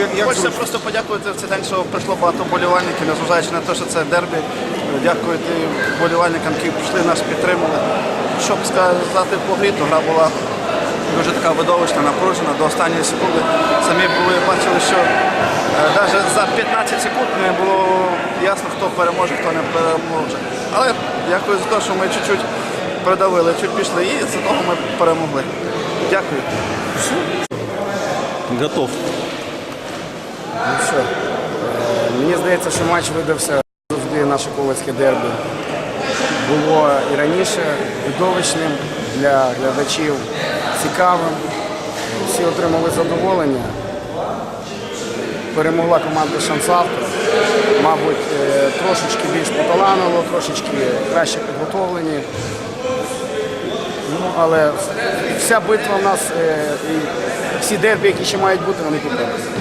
як, Хочеться зручно? просто подякувати в цей день, що прийшло багато болівальників, незважаючи на те, що це дербі. Дякувати болівальникам, які прийшли нас підтримали. Щоб сказати по грі, то гра була дуже така видовищна, напружена до останньої секунди. Самі були бачили, що навіть за 15 секунд не було ясно, хто переможе, хто не переможе. Але дякую за те, що ми чуть-чуть придавили, чуть пішли і за того ми перемогли. Дякую. Готов. Ну що, е, мені здається, що матч видався завжди наше ковальське дербі. Було і раніше видовищним для глядачів, цікавим. Всі отримали задоволення. Перемогла команда Шансавто. Мабуть, е, трошечки більш поталанило, трошечки краще підготовлені. Ну, але вся битва в нас, е, і всі дербі, які ще мають бути, вони попереду.